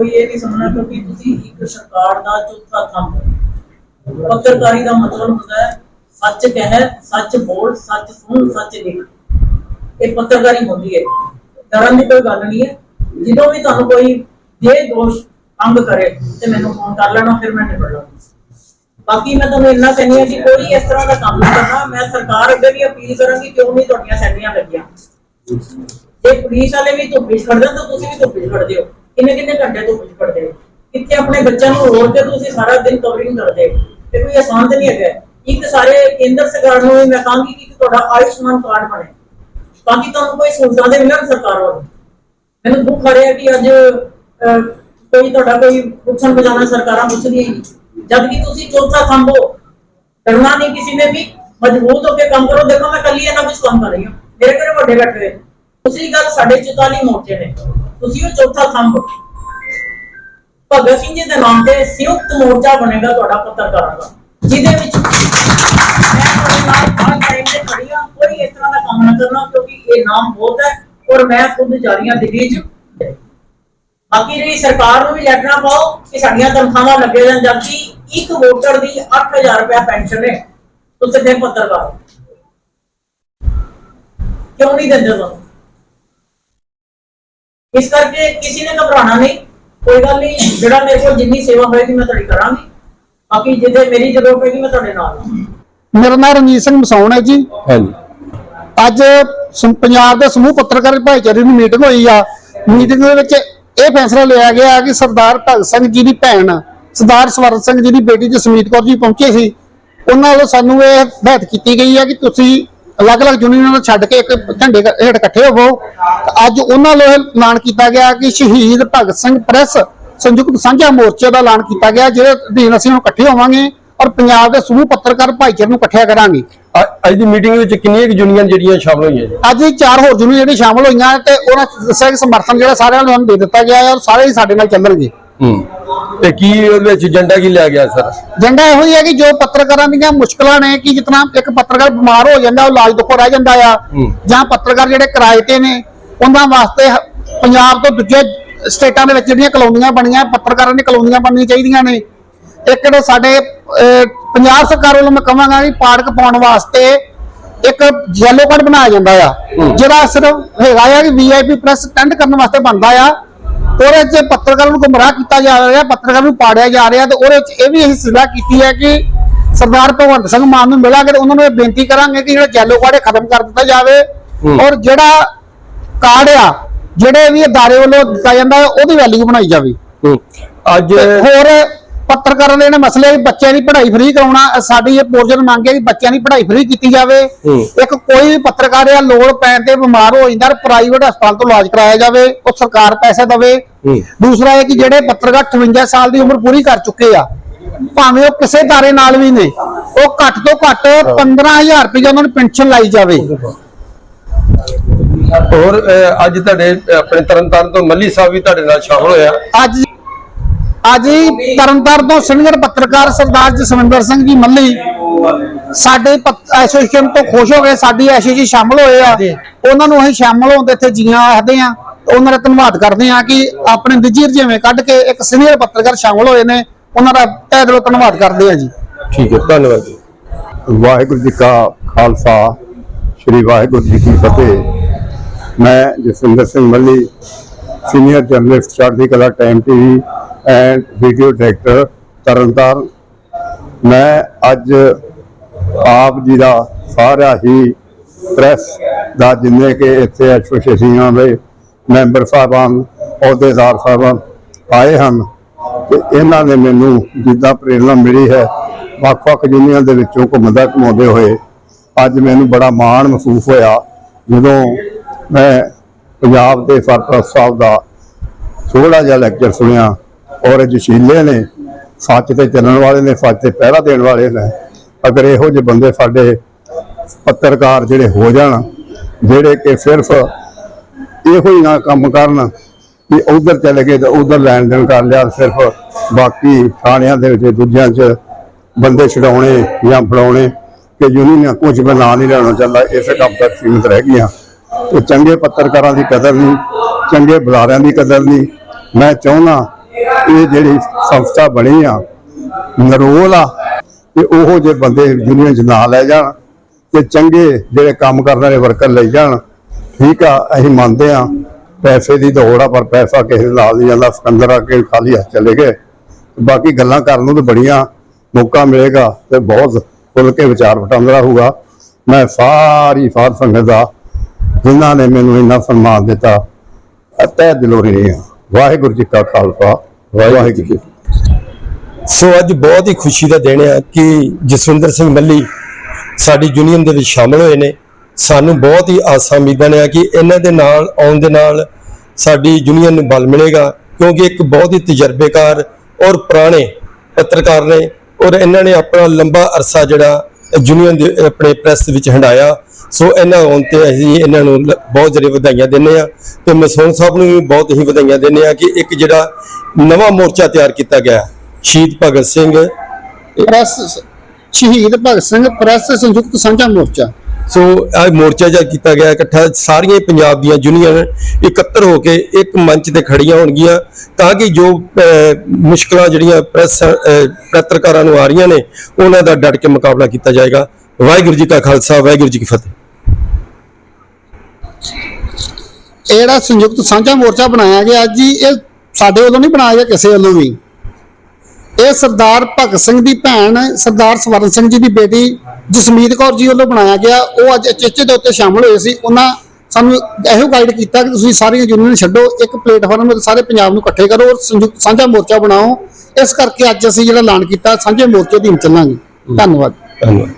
ਕੋਈ ਇਹ ਨਹੀਂ ਸਮਝਣਾ ਕਿਉਂਕਿ ਤੁਸੀਂ ਇੱਕ ਸਰਕਾਰ ਦਾ ਚੌਥਾ ਥੰਮ ਹੋ। ਪੱਤਰਕਾਰੀ ਦਾ ਮਤਲਬ ਹੁੰਦਾ ਹੈ, ਸੱਚ ਕਹਿ, ਸੱਚ ਬੋਲ, ਸੱਚ ਸੁਣ, ਸੱਚ ਲਿਖ। ਇਹ ਪੱਤਰਕਾਰੀ ਹੁੰਦੀ ਹੈ। ਡਰਨ ਦੀ ਕੋਈ ਗੱਲ ਨਹੀਂ ਹੈ। ਜਦੋਂ ਵੀ ਤੁਹਾਨੂੰ ਕੋਈ ਜੇ ਦੋਸ਼ ਅੰਗ ਕਰੇ ਤੇ ਮੈਨੂੰ ਫੋਨ ਕਰ ਲੈਣਾ, ਫਿਰ ਮੈਂ ਨਿਬੜ ਲਾਂਗਾ। ਬਾਕੀ ਮੈਂ ਤੁਹਾਨੂੰ ਇੰਨਾ ਕਹਿੰਦੀ ਹਾਂ ਕਿ ਕੋਈ ਇਸ ਤਰ੍ਹਾਂ ਦਾ ਕੰਮ ਨਹੀਂ ਕਰਨਾ। ਮੈਂ ਸਰਕਾਰ ਅੱਗੇ ਵੀ ਅਪੀਲ ਕਰਾਂਗੀ ਕਿਉਂ ਨਹੀਂ ਤੁਹਾਡੀਆਂ ਸੈਂਟੀਆਂ ਲੱਗੀਆਂ। ਜੇ ਪੁਲਿਸ ਵਾਲੇ ਵੀ ਧੁੱਪ ਖੜਦੇ ਤਾਂ ਤੁਸੀਂ ਵੀ ਧੁੱਪ ਵਿੱਚ ਖੜਦੇ ਹੋ। ਕਿੰਨੇ ਕਿੰਨੇ ਘੰਟੇ ਤੋਂ ਵਿੱਚ ਖੜਦੇ ਹੋ? ਕਿੱਥੇ ਆਪਣੇ ਬੱਚਿਆਂ ਨੂੰ ਰੋੜ ਕੇ ਤੁਸੀਂ ਸਾਰਾ ਦਿਨ ਕਵਰਿੰਗ ਕਰਦੇ ਤੇ ਕੋਈ ਆਸਾਨ ਤੇ ਨਹੀਂ ਹੈਗਾ? ਇੱਕ ਸਾਰੇ ਕੇਂਦਰ ਸਰਕਾਰ ਨੂੰ ਮੈਂ ਕਹਾਂਗੀ ਕਿ ਤੁਹਾਡਾ ਆਯੁਸ਼ਮਾਨ ਕਾਰਡ ਬਣੇ। ਤਾਂ ਕਿ ਤੁਹਾਨੂੰ ਕੋਈ ਸਹੂਲਤਾਂ ਦੇ ਮਿਲਣ ਸਰਕਾਰ ਵੱਲੋਂ? ਮੈਨੂੰ ਦੁੱਖ ਆ ਰਿਹਾ ਕਿ ਅੱਜ ਕੋਈ ਤੁਹਾਡਾ ਕੋਈ ਪੁੱਛਣ ਬਜਾਣਾ ਸਰਕਾਰਾਂ ਪੁੱਛਦੀਆਂ ਹੀ ਨਹੀਂ। ਜਦ ਕਿ ਤੁਸੀਂ ਚੌਥਾ ਥੰਮ ਹੋ, ਡਰਨਾ ਨਹੀਂ ਕਿਸੇ ਨੇ ਵੀ। ਮਜ਼ਬੂਤ ਹੋ ਕੇ ਕੰਮ ਕਰੋ। ਦੇਖੋ ਮੈਂ ਕੱਲੀ ਇਹਨਾਂ ਕੁਝ ਕੰਮ ਕਰ ਰਹੀ ਹਾਂ। ਮੇਰੇ ਘਰੇ ਵੱਡੇ ਬੈਠੇ ਹੋਏ। ਦੂਸਰੀ ਗੱਲ ਸਾਡੇ 44 ਮੋਰਚੇ ਨੇ। ਤੁਸੀਂ ਉਹ ਚੌਥਾ ਥੰਮ ਭਗਤ ਸਿੰਘ ਜੀ ਦੇ ਨਾਮ ਤੇ ਸੰਯੁਕਤ ਮੋਰਚਾ ਬਣੇਗਾ ਤੁਹਾਡਾ ਪੱਤਰਕਾਰਾਂ ਦਾ। ਜਿਹਦੇ ਵਿੱਚ ਮੈਂ ਤੁਹਾਡੇ ਨਾਲ ਹਰ ਟਾਈਮ ਤੇ ਖੜੀ ਹਾਂ, ਕੋਈ ਇਸ ਤਰ੍ਹਾਂ ਦਾ ਕੰਮ ਨਾ ਕਰਨਾ, ਕਿਉਂਕਿ ਇਹ ਨਾਮ ਬਹੁਤ ਹੈ ਔਰ ਮੈਂ ਖੁਦ ਜਾ ਦਿੱਲੀ 'ਚ। ਬਾਕੀ ਰਹੀ ਸਰਕਾਰ ਨੂੰ ਵੀ ਲੈਟਰਾਂ ਪਾਓ ਕਿ ਸਾਡੀਆਂ ਤਨਖਾਹਾਂ ਲੱਗੇ ਜਾਣ ਜਦਕਿ ਇੱਕ ਵੋਟਰ ਦੀ 8000 ਰੁਪਏ ਪੈਨਸ਼ਨ ਹੈ। ਤੁਸੀਂ ਤੇ ਪੱਤਰਕਾਰ ਕਿਉਂ ਨਹੀਂ ਦਿੰਦੇ ਤੁਹਾਨੂੰ? ਇਸ ਕਰਕੇ ਕਿਸੇ ਨੇ ਘਬਰਾਣਾ ਨਹੀਂ। ਕੋਈ ਗੱਲ ਨਹੀਂ ਜਿਹੜਾ ਮੇਰੇ ਕੋਲ ਜਿੰਨੀ ਸੇਵਾ ਹੋਏਗੀ ਮੈਂ ਤੁਹਾਡੀ ਕਰਾਂਗੀ। ਬਾਕੀ ਜਿੱਦੇ ਮੇਰੀ ਜਦੋਂ ਹੋਏਗੀ ਮੈਂ ਤੁਹਾਡੇ ਨਾਲ ਹਾਂ ਮੇਰਾ ਨਾਮ ਰਣਜੀਤ ਸਿੰਘ ਮਸਾਉਣ ਹੈ ਜੀ। ਹਾਂਜੀ। ਅੱਜ ਸਮ- ਪੰਜਾਬ ਦੇ ਸਮੂਹ ਪੱਤਰਕਾਰ ਭਾਈਚਾਰੇ ਦੀ ਮੀਟਿੰਗ ਹੋਈ ਆ। ਮੀਟਿੰਗ ਦੇ ਵਿੱਚ ਇਹ ਫੈਸਲਾ ਲਿਆ ਗਿਆ ਕਿ ਸਰਦਾਰ ਭਗਤ ਸਿੰਘ ਜੀ ਦੀ ਭੈਣ ਸਰਦਾਰ ਸਵਰਨ ਸਿੰਘ ਜੀ ਦੀ ਬੇਟੀ ਜਸਮੀਤ ਕੌਰ ਜੀ ਪਹੁੰਚੇ ਸੀ। ਉਹਨਾਂ ਵੱਲੋਂ ਸਾਨੂੰ ਇਹ ਹਦਾਇਤ ਕੀਤੀ ਗਈ ਹੈ ਕਿ ਤੁਸੀਂ ਅਲੱਗ-ਅਲੱਗ ਯੂਨੀਅਨਾਂ ਨੂੰ ਛੱਡ ਕੇ ਇੱਕ ਝੰਡੇ ਹੇਠ ਇਕੱਠੇ ਹੋਵੋ ਤੇ ਅੱਜ ਉਹਨਾਂ ਇਹ ਐਲਾਨ ਕੀਤਾ ਗਿਆ ਕਿ ਸ਼ਹੀਦ ਭਗਤ ਸਿੰਘ ਪ੍ਰੈਸ ਸੰਯੁਕਤ ਸਾਂਝਾ ਮੋਰਚੇ ਦਾ ਐਲਾਨ ਕੀਤਾ ਗਿਆ ਜਿਹਦੇ ਅਧੀਨ ਅਸੀਂ ਹੁਣ ਇਕੱਠੇ ਹੋਵਾਂਗੇ ਔਰ ਪੰਜਾਬ ਦੇ ਸਮੂਹ ਪੱਤਰਕਾਰ ਭਾਈਚਾਰੇ ਨੂੰ ਇਕੱਠਿਆ ਕਰਾਂਗੇ। ਅੱਜ ਦੀ ਮੀਟਿੰਗ ਵਿੱਚ ਕਿੰਨੀਆਂ ਕੁ ਯੂਨੀਅਨ ਜਿਹੜੀਆਂ ਸ਼ਾਮਲ ਹੋਈਆਂ ਜੀ? ਅੱਜ ਚਾਰ ਹੋਰ ਜੁਨੀ ਜਿਹੜੇ ਸ਼ਾਮਲ ਹੋਈਆਂ ਤੇ ਉਹਨਾਂ ਨੇ ਦੱਸਿਆ ਕਿ ਸਮਰਥਨ ਜਿਹੜਾ ਸਾਰਿਆਂ ਨੂੰ ਦੇ ਦਿੱਤਾ ਗਿਆ ਹੈ ਔਰ ਸਾਰੇ ਹੀ ਸਾਡੇ ਨਾਲ ਚੱਲਣਗੇ। ਹੂੰ। ਤੇ ਕੀ ਉਹਦੇ ਵਿੱਚ ਏਜੰਡਾ ਕੀ ਲਿਆ ਗਿਆ ਸਰ? ਏਜੰਡਾ ਇਹੋ ਹੀ ਹੈ ਕਿ ਜੋ ਪੱਤਰਕਾਰਾਂ ਦੀਆਂ ਮੁਸ਼ਕਲਾਂ ਨੇ ਕਿ ਜਿਤਨਾ ਇੱਕ ਪੱਤਰਕਾਰ ਬਿਮਾਰ ਹੋ ਜਾਂਦਾ ਉਹ ਇਲਾਜ ਤੋਂ ਰਹਿ ਜਾਂਦਾ ਆ। ਜਾਂ ਪੱਤਰਕਾਰ ਜਿਹੜੇ ਕਿਰਾਏ ਤੇ ਨੇ ਉਹਨਾਂ ਵਾਸਤੇ ਪੰਜਾਬ ਤੋਂ ਦੂਜੇ ਸਟੇਟਾਂ ਦੇ ਵਿੱਚ ਜਿਹੜੀਆਂ ਕਲੋਨੀਆਂ ਬਣੀਆਂ ਪੱਤਰਕਾਰਾਂ ਦੀਆਂ ਕਲੋਨੀਆਂ ਬਣਨੀਆਂ ਚਾਹੀਦੀਆਂ ਨੇ। ਇੱਕ ਜਿਹੜੇ ਸਾਡੇ ਪੰਜਾਬ ਸਰਕਾਰ ਵੱਲੋਂ ਮੈਂ ਕਹਾਂਗਾ ਕਿ ਪਾੜਕ ਪਾਉਣ ਵਾਸਤੇ ਇੱਕ ਯੈਲੋ ਕਾਰਡ ਬਣਾਇਆ ਜਾਂਦਾ ਆ ਜਿਹੜਾ ਸਿਰਫ ਹੈਗਾ ਆ ਕਿ ਵੀਆਈਪੀ ਪ੍ਰੈਸ ਅਟੈਂਡ ਕਰਨ ਵਾਸਤੇ ਬਣਦਾ ਆ। ਉਹਦੇ 'ਚ ਪੱਤਰਕਾਰਾਂ ਨੂੰ ਗੁੰਮਰਾਹ ਕੀਤਾ ਜਾ ਰਿਹਾ ਪੱਤਰਕਾਰਾਂ ਨੂੰ ਪਾੜਿਆ ਜਾ ਰਿਹਾ ਤੇ ਉਹਦੇ 'ਚ ਇਹ ਵੀ ਅਸੀਂ ਸਲਾਹ ਕੀਤੀ ਹੈ ਕਿ ਸਰਦਾਰ ਭਗਵੰਤ ਸਿੰਘ ਮਾਨ ਨੂੰ ਮਿਲਾਂਗੇ ਤੇ ਉਹਨਾਂ ਨੂੰ ਇਹ ਬੇਨਤੀ ਕਰਾਂਗੇ ਕਿ ਜਿਹੜਾ ਯੈਲੋ ਕਾਰਡ ਖਤਮ ਕਰ ਦਿੱਤਾ ਜਾਵੇ। ਔਰ ਜਿਹੜਾ ਕਾਰਡ ਆ ਜਿਹੜੇ ਵੀ ਅਦਾਰੇ ਵੱਲੋਂ ਦਿੱਤਾ ਜਾਂਦਾ ਉਹਦੀ ਵੈਲਿਊ ਬਣਾਈ ਜਾਵੇ ਅੱਜ ਹੋਰ ਪੱਤਰਕਾਰਾਂ ਦੇ ਜਿਹੜੇ ਮਸਲੇ ਵੀ ਬੱਚਿਆਂ ਦੀ ਪੜ੍ਹਾਈ ਫ੍ਰੀ ਕਰਾਉਣਾ ਸਾਡੀ ਇਹ ਪੋਰਜਨ ਮੰਗ ਹੈ ਕਿ ਬੱਚਿਆਂ ਦੀ ਪੜ੍ਹਾਈ ਫ੍ਰੀ ਕੀਤੀ ਜਾਵੇ। ਇੱਕ ਕੋਈ ਵੀ ਪੱਤਰਕਾਰ ਆ ਲੋੜ ਪੈਣ ਤੇ ਬਿਮਾਰ ਹੋ ਜਾਂਦਾ ਪ੍ਰਾਈਵੇਟ ਹਸਪਤਾਲ ਤੋਂ ਇਲਾਜ ਕਰਾਇਆ ਜਾਵੇ ਉਹ ਸਰਕਾਰ ਪੈਸੇ ਦੇਵੇ। ਦੂਸਰਾ ਇਹ ਕਿ ਜਿਹੜੇ ਪੱਤਰਕਾਰ 58 ਸਾਲ ਦੀ ਉਮਰ ਪੂਰੀ ਕਰ ਚੁੱਕੇ ਆ ਭਾਵੇਂ ਉਹ ਕਿਸੇ ਦਾਰੇ ਨਾਲ ਵੀ ਨੇ ਉਹ ਘੱਟ ਤੋਂ ਘੱਟ 15000 ਰੁਪਏ ਉਹਨਾਂ ਨੂੰ ਪੈਨਸ਼ਨ ਲਾਈ ਜਾਵੇ। ਹੋਰ ਅੱਜ ਤੁਹਾਡੇ ਆਪਣੇ ਤਰਨਤਾਰਨ ਤੋਂ ਮੱਲੀ ਸਾਹਿਬ ਵੀ ਤੁਹਾਡੇ ਨਾਲ ਸ਼ਾਮਲ ਹੋਇਆ। ਅੱਜ ਅੱਜ ਹੀ ਤਰਨਤਾਰਨ ਤੋਂ ਸੀਨੀਅਰ ਪੱਤਰਕਾਰ ਸਰਦਾਰ ਜਸਵਿੰਦਰ ਸਿੰਘ ਜੀ ਮੱਲੀ ਸਾਡੇ ਐਸੋਸੀਏਸ਼ਨ ਤੋਂ ਖੁਸ਼ ਹੋ ਗਏ ਸਾਡੀ ਐਸੋਸੀਏਸ਼ਨ ਸ਼ਾਮਲ ਹੋਏ ਆ। ਉਹਨਾਂ ਨੂੰ ਅਸੀਂ ਸ਼ਾਮਲ ਹੋਣ ਦੇ ਇੱਥੇ ਜੀਆਂ ਆਖਦੇ ਆ ਉਹਨਾਂ ਦਾ ਧੰਨਵਾਦ ਕਰਦੇ ਆ ਕਿ ਆਪਣੇ ਨਿੱਜੀ ਰਜੇਵੇਂ ਕੱਢ ਕੇ ਇੱਕ ਸੀਨੀਅਰ ਪੱਤਰਕਾਰ ਸ਼ਾਮਲ ਹੋਏ ਨੇ ਉਹਨਾਂ ਦਾ ਤਹਿ ਦਿਲੋਂ ਧੰਨਵਾਦ ਕਰਦੇ ਆ ਜੀ। ਠੀਕ ਹੈ ਧੰਨਵਾਦ ਜੀ। ਵਾਹਿਗੁਰੂ ਜੀ ਕਾ ਖਾਲਸਾ ਸ੍ਰੀ ਵਾਹਿਗੁਰੂ ਜੀ ਕੀ ਫਤਿਹ। ਮੈਂ Jaswinder Singh Malli senior journalist Chardi Kala time TV and video director Tarn Taran. ਮੈਂ ਅੱਜ ਆਪ ਜੀ ਦਾ ਸਾਰਾ ਹੀ ਪ੍ਰੈਸ ਦਾ ਜਿੰਨੇ ਕਿ ਇੱਥੇ ਐਸੋਸੀਏਸ਼ਨਾਂ ਦੇ ਮੈਂਬਰ ਸਾਹਿਬਾਨ, ਅਹੁਦੇਦਾਰ ਸਾਹਿਬਾਨ ਆਏ ਹਨ ਤੇ ਇਹਨਾਂ ਨੇ ਮੈਨੂੰ ਜਿੱਦਾਂ ਪ੍ਰੇਰਣਾ ਮਿਲੀ ਹੈ, ਵੱਖ-ਵੱਖ ਯੂਨੀਅਨ ਦੇ ਵਿੱਚੋਂ ਘੁੰਮਦਾ ਘੁਮਾਉਂਦੇ ਹੋਏ ਅੱਜ ਮੈਨੂੰ ਬੜਾ ਮਾਣ ਮਹਿਸੂਸ ਹੋਇਆ ਜਦੋਂ ਮੈਂ ਪੰਜਾਬ ਦੇ ਸਰਪ੍ਰਸਤ ਸਾਹਿਬ ਦਾ ਥੋੜਾ ਜਿਹਾ ਲੈਕਚਰ ਸੁਣਿਆ। ਔਰ ਜਸ਼ੀਲੇ ਨੇ ਸੱਚ ਤੇ ਚੱਲਣ ਵਾਲੇ ਨੇ, ਸੱਚ ਤੇ ਪਹਿਰਾ ਦੇਣ ਵਾਲੇ ਨੇ। ਅਗਰ ਇਹੋ ਜਿਹੇ ਬੰਦੇ ਸਾਡੇ ਪੱਤਰਕਾਰ ਜਿਹੜੇ ਹੋ ਜਾਣ, ਜਿਹੜੇ ਕਿ ਸਿਰਫ ਇਹੋ ਹੀ ਨਾ ਕੰਮ ਕਰਨ ਕਿ ਉਧਰ ਚਲੇ ਗਏ ਤਾਂ ਉਧਰ ਲੈਣ ਦੇਣ ਕਰ ਲਿਆ, ਸਿਰਫ ਬਾਕੀ ਥਾਣਿਆਂ ਦੇ ਵਿੱਚ ਦੂਜਿਆਂ 'ਚ ਬੰਦੇ ਛਡਾਉਣੇ ਜਾਂ ਫੜਾਉਣੇ ਕਿ ਯੂਨੀਅਨ ਕੁਝ ਬਣਾ ਨਹੀਂ ਲੈਣਾ ਚਾਹੁੰਦਾ, ਇਸੇ ਕੰਮ ਤੱਕ ਸੀਮਿਤ ਰਹਿ ਗਈਆਂ। ਤੇ ਚੰਗੇ ਪੱਤਰਕਾਰਾਂ ਦੀ ਕਦਰ ਨਹੀਂ, ਚੰਗੇ ਬੁਲਾਰਿਆਂ ਦੀ ਕਦਰ ਨਹੀਂ। ਮੈਂ ਚਾਹੁੰਦਾ ਇਹ ਜਿਹੜੀ ਸੰਸਥਾ ਬਣੀ ਆ, ਨਰੋਲ ਆ, ਤੇ ਉਹ ਜੇ ਬੰਦੇ ਯੂਨੀਅਨ ਚ ਨਾ ਲੈ ਜਾਣ ਤੇ ਚੰਗੇ ਜਿਹੜੇ ਕੰਮ ਕਰਨ ਵਾਲੇ ਵਰਕਰ ਲਈ ਜਾਣ। ਠੀਕ ਆ, ਅਸੀਂ ਮੰਨਦੇ ਆ, ਪੈਸੇ ਦੀ ਦੌੜ ਆ, ਪਰ ਪੈਸਾ ਕਿਸੇ ਦੇ ਨਾਲ ਨਹੀਂ ਜਾਂਦਾ, ਸਿਕੰਦਰ ਆ ਕੇ ਖਾਲੀ ਹੱਥ ਚਲੇ ਗਏ। ਬਾਕੀ ਗੱਲਾਂ ਕਰਨ ਨੂੰ ਤੇ ਬੜੀਆਂ ਮੌਕਾ ਮਿਲੇਗਾ ਤੇ ਬਹੁਤ ਖੁੱਲ ਕੇ ਵਿਚਾਰ ਵਟਾਂਦਰਾ ਹੋਊਗਾ। ਮੈਂ ਸਾਰੀ ਸਾਧ ਸੰਗਤ ਦਾ, ਜਿਨ੍ਹਾਂ ਨੇ ਮੈਨੂੰ ਇੰਨਾ ਸਨਮਾਨ ਦਿੱਤਾ ਤਹਿ ਦਿਲੋਂ ਰਹੀ ਹਾਂ ਵਾਹਿਗੁਰੂ ਜੀ ਕਾ ਖਾਲਸਾ। ਵਾਹਿਗੁਰੂ ਜੀ ਕੀ ਫਤਿਹ। ਸੋ ਅੱਜ ਬਹੁਤ ਹੀ ਖੁਸ਼ੀ ਦਾ ਦਿਨ ਹੈ ਕਿ ਜਸਵਿੰਦਰ ਸਿੰਘ ਮੱਲੀ ਸਾਡੀ ਯੂਨੀਅਨ ਦੇ ਵਿੱਚ ਸ਼ਾਮਲ ਹੋਏ ਨੇ। ਸਾਨੂੰ ਬਹੁਤ ਹੀ ਆਸਾਂ ਉਮੀਦਾਂ ਨੇ ਕਿ ਇਹਨਾਂ ਦੇ ਨਾਲ ਆਉਣ ਦੇ ਨਾਲ ਸਾਡੀ ਯੂਨੀਅਨ ਨੂੰ ਬਲ ਮਿਲੇਗਾ ਕਿਉਂਕਿ ਇੱਕ ਬਹੁਤ ਹੀ ਤਜਰਬੇਕਾਰ ਔਰ ਪੁਰਾਣੇ ਪੱਤਰਕਾਰ ਨੇ ਔਰ ਇਹਨਾਂ ਨੇ ਆਪਣਾ ਲੰਬਾ ਅਰਸਾ ਜਿਹੜਾ ਯੂਨੀਅਨ ਦੇ ਆਪਣੇ ਪ੍ਰੈਸ ਵਿੱਚ ਹੰਡਾਇਆ। ਸੋ ਇਹਨਾਂ ਆਉਣ ਤੇ ਅਸੀਂ ਇਹਨਾਂ ਨੂੰ ਬਹੁਤ ਜਿਹੜੇ ਵਧਾਈਆਂ ਦਿੰਦੇ ਆ ਤੇ ਮਸੂਨ ਸਾਹਿਬ ਨੂੰ ਵੀ ਬਹੁਤ ਹੀ ਵਧਾਈਆਂ ਦਿੰਦੇ ਆ ਕਿ ਇੱਕ ਜਿਹੜਾ ਨਵਾਂ ਮੋਰਚਾ ਤਿਆਰ ਕੀਤਾ ਗਿਆ ਸ਼ਹੀਦ ਭਗਤ ਸਿੰਘ। ਪ੍ਰੈਸ ਸ਼ਹੀਦ ਭਗਤ ਸਿੰਘ ਪ੍ਰੈਸ ਸੰਯੁਕਤ ਸਾਂਝਾ ਮੋਰਚਾ। ਸੋ ਇਹ ਮੋਰਚਾ ਜਿਹਾ ਕੀਤਾ ਗਿਆ ਇਕੱਠਾ ਸਾਰੀਆਂ ਹੀ ਪੰਜਾਬ ਦੀਆਂ ਯੂਨੀਅਨ ਇਕੱਤਰ ਹੋ ਕੇ ਇੱਕ ਮੰਚ ਤੇ ਖੜੀਆਂ ਹੋਣਗੀਆਂ ਤਾਂ ਕਿ ਜੋ ਅਹ, ਮੁਸ਼ਕਲਾਂ ਜਿਹੜੀਆਂ ਪ੍ਰੈਸ ਪੱਤਰਕਾਰਾਂ ਨੂੰ ਆ ਰਹੀਆਂ ਨੇ ਉਹਨਾਂ ਦਾ ਡਟ ਕੇ ਮੁਕਾਬਲਾ ਕੀਤਾ ਜਾਏਗਾ। ਵਾਹਿਗੁਰੂ ਜੀ ਕਾ ਖਾਲਸਾ ਵਾਹਿਗੁਰੂ ਜੀ ਕੀ ਫਤਿਹ। ਇਹ ਜਿਹੜਾ ਸੰਯੁਕਤ ਸਾਂਝਾ ਮੋਰਚਾ ਬਣਾਇਆ ਗਿਆ ਜੀ ਇਹ ਸਾਡੇ ਵੱਲੋਂ ਨਹੀਂ ਬਣਾਇਆ ਗਿਆ ਕਿਸੇ ਵੱਲੋਂ ਵੀ। ਇਹ ਸਰਦਾਰ ਭਗਤ ਸਿੰਘ ਦੀ ਭੈਣ ਸਰਦਾਰ ਸਵਰਨ ਸਿੰਘ ਜੀ ਦੀ ਬੇਟੀ ਜਸਮੀਤ ਕੌਰ ਜੀ ਵੱਲੋਂ ਬਣਾਇਆ ਗਿਆ, ਉਹ ਅੱਜ ਚੇਚੇ ਦੇ ਉੱਤੇ ਸ਼ਾਮਲ ਹੋਏ ਸੀ। ਉਹਨਾਂ ਸਾਨੂੰ ਇਹੋ ਗਾਈਡ ਕੀਤਾ ਕਿ ਤੁਸੀਂ ਸਾਰੀਆਂ ਯੂਨੀਅਨ ਛੱਡੋ, ਇੱਕ ਪਲੇਟਫਾਰਮ ਤੇ ਸਾਰੇ ਪੰਜਾਬ ਨੂੰ ਇਕੱਠੇ ਕਰੋ ਔਰ ਸੰਯੁਕਤ ਸਾਂਝਾ ਮੋਰਚਾ ਬਣਾਓ। ਇਸ ਕਰਕੇ ਅੱਜ ਅਸੀਂ ਜਿਹੜਾ ਐਲਾਨ ਕੀਤਾ, ਸਾਂਝੇ ਮੋਰਚੇ ਦੀ ਚੱਲਾਂਗੇ। ਧੰਨਵਾਦ। ਧੰਨਵਾਦ।